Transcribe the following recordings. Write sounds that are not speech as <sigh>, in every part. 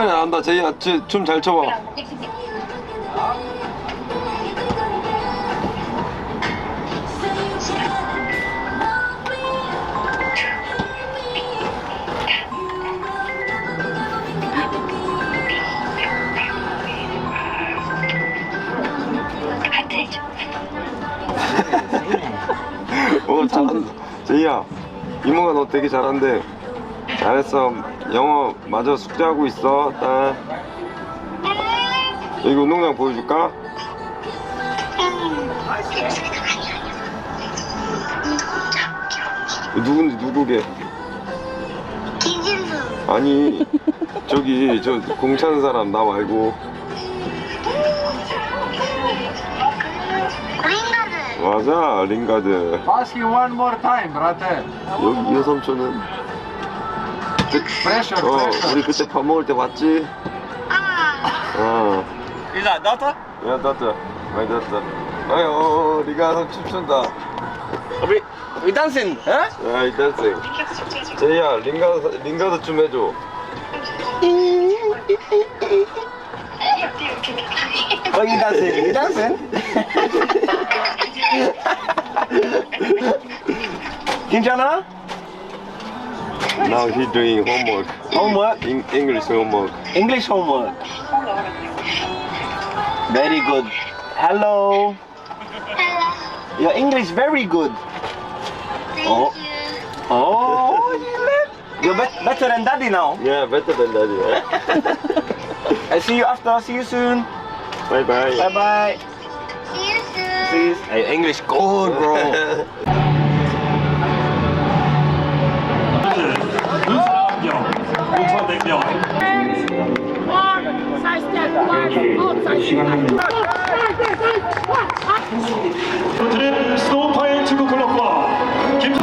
춤이 나온다. 제이야, 춤잘 춰봐. 오, <laughs> 잘한다. 제이야, 이모가 너 되게 잘한대. 잘했어. 영어 마저 숙제하고 있어. 딱. 여기 운동장 보여줄까? 누군지 누구게? 김진수 아니 저기 저 공차는 사람 나 말고 링가드 맞아 링가드 Ask you one more time, brother. 여기 이 삼촌은 어. 우리 그때 밥 먹을 때 봤지? 아어 Is that daughter? 야 나트 많이 났다 아유 리가 삼촌 춘다 We, we dancing, huh? 야 이딴생 제이야 링가드 링가드 좀 해줘 Oh, you dancing? You dancing? 괜찮아? Now he doing homework Homework? In, English homework English homework. Very good. Hello. hello Your English very good. thank Oh. you Oh, you <laughs> let- you're bet- better than daddy now. Yeah better than daddy. yeah <laughs> I see you after. See you soon. Bye bye Bye bye. see you soon Please. Hey, English good, bro. <laughs> 공천대표 이렇게 시간합니다. 드립 스노우파인 축구 클럽과 김.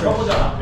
쳐보자.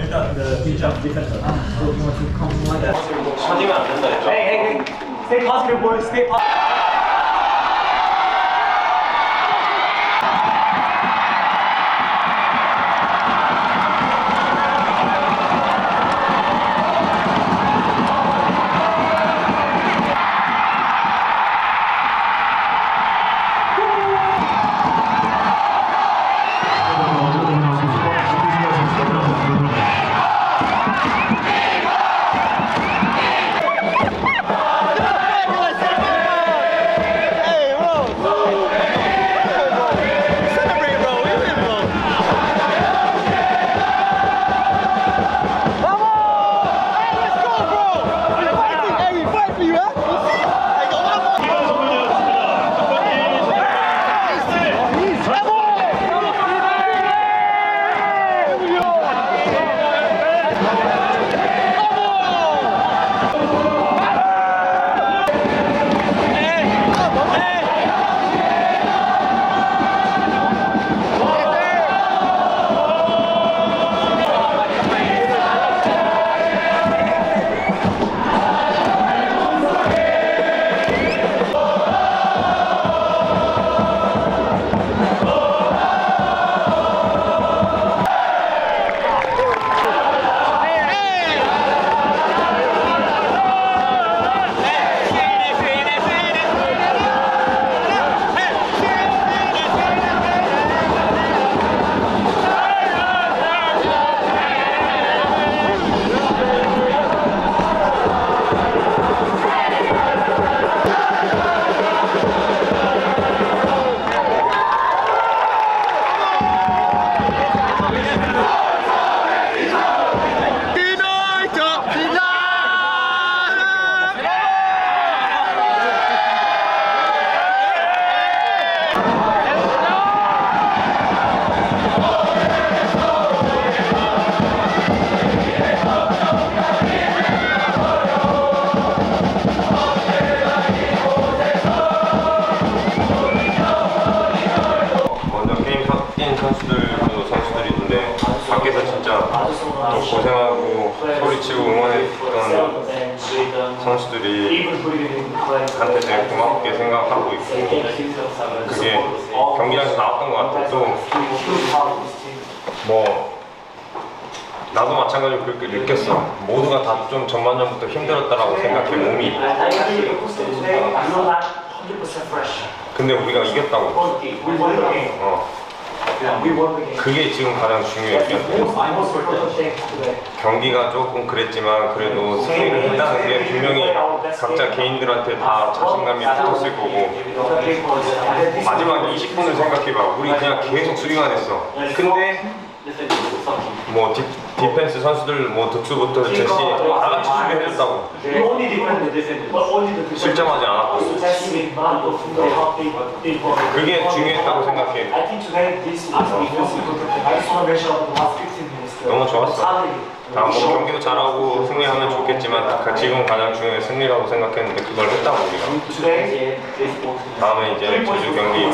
감독한테 되게 고맙게 생각하고 있고 그게 경기장에서 나왔던 것 같아. 또뭐 나도 마찬가지로 그렇게 느꼈어. 모두가 다 좀 전반전부터 힘들었다라고 생각해 몸이. 근데 우리가 이겼다고. 어. 그게 지금 가장 중요해. 경기가 조금 그랬지만 그래도 승리를 했다는 게 분명히 각자 개인들한테 다 자신감이 붙었을 거고 마지막 20분을 생각해봐. 우리 그냥 계속 수비만 했어. 근데 뭐 디, 디펜스 선수들 뭐 득수부터 제시 다 같이 수비해줬다고. 실점하지 않았고. 그게 중요했다고 생각해. 너무 좋았어. 다음 뭐 경기도 잘하고 승리하면 좋겠지만 가- 지금 가장 중요한 승리라고 생각했는데 그걸 했다고 우리가. 다음에 이제 제주 경기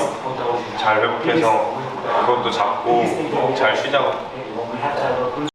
잘 회복해서 그것도 잡고 잘 쉬자고. have a cruise